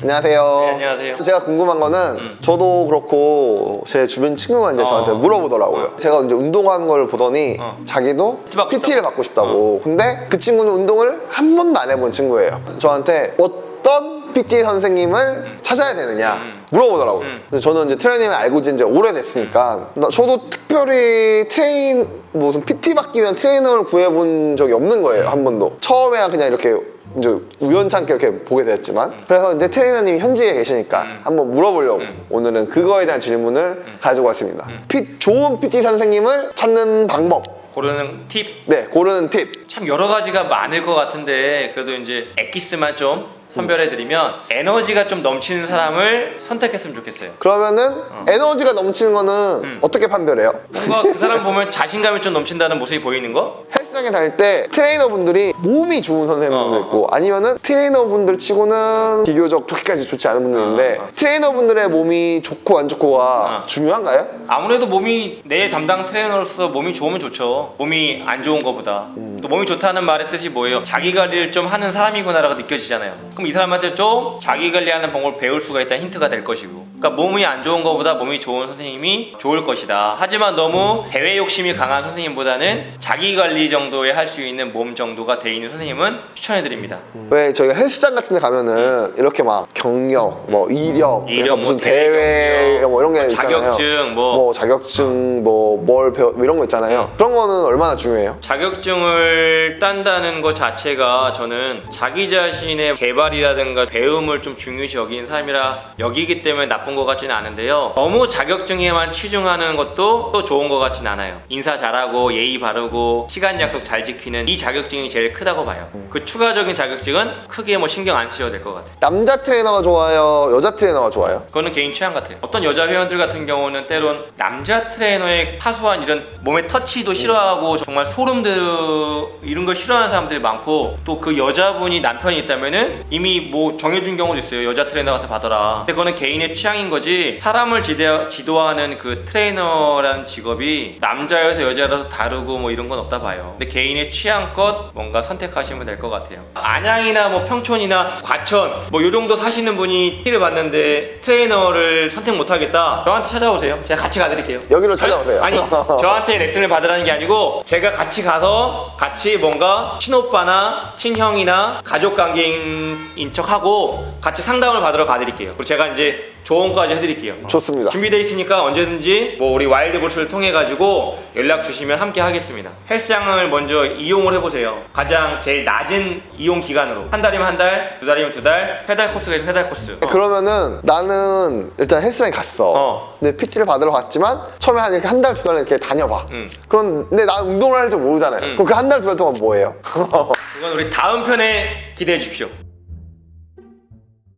안녕하세요. 네, 안녕하세요. 음. 제가 궁금한 거는 저도 그렇고 제 주변 친구가 이제 어. 저한테 물어보더라고요. 제가 이제 운동하는 걸 보더니 어. 자기도 받고 PT를 받고 싶다고. 근데 그 친구는 운동을 한 번도 안 해본 친구예요. 저한테 어떤 PT 선생님을 찾아야 되느냐 음. 물어보더라고요. 음. 근데 저는 이제 트레이닝을 알고 지은 지 오래됐으니까 나- 저도 특별히 트레인 무슨 PT 받기 위한 트레이너를 구해본 적이 없는 거예요 한 번도. 처음에야 그냥 이렇게 이제 우연찮게 이렇게 보게 됐지만 그래서 이제 트레이너님이 현지에 계시니까 음. 한번 물어보려고 음. 오늘은 그거에 대한 질문을 가지고 왔습니다. 피- 좋은 PT 선생님을 찾는 방법. 고르는 팁. 네, 고르는 팁. 참 여러 가지가 많을 것 같은데 그래도 이제 엑기스만 좀 선별해 드리면 에너지가 좀 넘치는 사람을 선택했으면 좋겠어요. 그러면은 에너지가 넘치는 거는 음. 어떻게 판별해요? 뭔가 그 사람 보면 자신감이 좀 넘친다는 모습이 보이는 거? 헬스장에 다닐 때 트레이너분들이 몸이 좋은 선생님들도 어. 있고 아니면은 트레이너분들 치고는 비교적 그렇게까지 좋지 않은 분들인데 어, 어. 트레이너분들의 몸이 좋고 안 좋고가 어. 중요한가요? 아무래도 몸이 내 담당 트레이너로서 몸이 좋으면 좋죠. 몸이 안 좋은 거보다. 또 몸이 좋다는 말의 뜻이 뭐예요? 자기 관리를 좀 하는 사람이구나라고 느껴지잖아요. 그럼 이 사람한테 좀 자기 관리하는 방법을 배울 수가 있다는 힌트가 될 것이고. 그러니까 몸이 안 좋은 거보다 몸이 좋은 선생님이 좋을 것이다. 하지만 너무 대외 욕심이 강한 선생님보다는 자기 관리 정도에 할 수 있는 몸 정도가 돼 있는 선생님은 추천해 드립니다. 왜 저희가 헬스장 같은 데 가면은 이렇게 막 경력, 뭐 이력, 이력, 그래서 무슨 뭐 대회 대회 경력, 뭐 이런 게 있잖아요. 자격증 뭐 뭐 자격증 뭐 뭘 배워 뭐 이런 거 있잖아요. 그런 거는 얼마나 중요해요? 자격증을 딴다는 것 자체가 저는 자기 자신의 개발 이라든가 배움을 좀 중요시 여기는 사람이라 여기기 때문에 나쁜 것 같지는 않은데요. 너무 자격증에만 치중하는 것도 또 좋은 것 같진 않아요. 인사 잘하고 예의 바르고 시간 약속 잘 지키는 이 자격증이 제일 크다고 봐요. 그 추가적인 자격증은 크게 뭐 신경 안 쓰셔도 될 것 같아요. 남자 트레이너가 좋아요? 여자 트레이너가 좋아요? 그거는 개인 취향 같아요. 어떤 여자 회원들 같은 경우는 때론 남자 트레이너의 사소한 이런 몸의 터치도 싫어하고 정말 소름 들 이런 걸 싫어하는 사람들이 많고 또 그 여자분이 남편이 있다면은 이미 뭐 정해준 경우도 있어요. 여자 트레이너 가서 받아라. 근데 그거는 개인의 취향인 거지 사람을 지대, 지도하는 그 트레이너라는 직업이 남자여서 여자라서 다르고 뭐 이런 건 없다 봐요. 근데 개인의 취향껏 뭔가 선택하시면 될 것 같아요. 안양이나 뭐 평촌이나 과천 뭐 요 정도 사시는 분이 팁을 받는데 트레이너를 선택 못 하겠다. 저한테 찾아오세요. 제가 같이 가드릴게요. 여기로 찾아오세요. 아니 저한테 레슨을 받으라는 게 아니고 제가 같이 가서 같이 뭔가 친오빠나 친형이나 가족 관계인 척하고 같이 상담을 받으러 가드릴게요. 그리고 제가 이제 조언까지 해드릴게요. 좋습니다. 준비되어 있으니까 언제든지 뭐 우리 와일드볼스를 통해 가지고 연락 주시면 함께 하겠습니다. 헬스장을 먼저 이용을 해보세요. 가장 제일 낮은 이용 기간으로 한 달이면 한 달, 두 달이면 두 달, 세 달 코스가 있으면 세달 코스. 어. 그러면은 나는 일단 헬스장에 갔어. 어. 근데 PT를 받으러 갔지만 처음에 한 이렇게 한 달, 두 달 이렇게 다녀봐. 음. 그럼 근데 난 운동을 할 줄 모르잖아요. 음. 그럼 그 한 달, 두 달 동안 뭐 해요? 그건 우리 다음 편에 기대해 주십시오.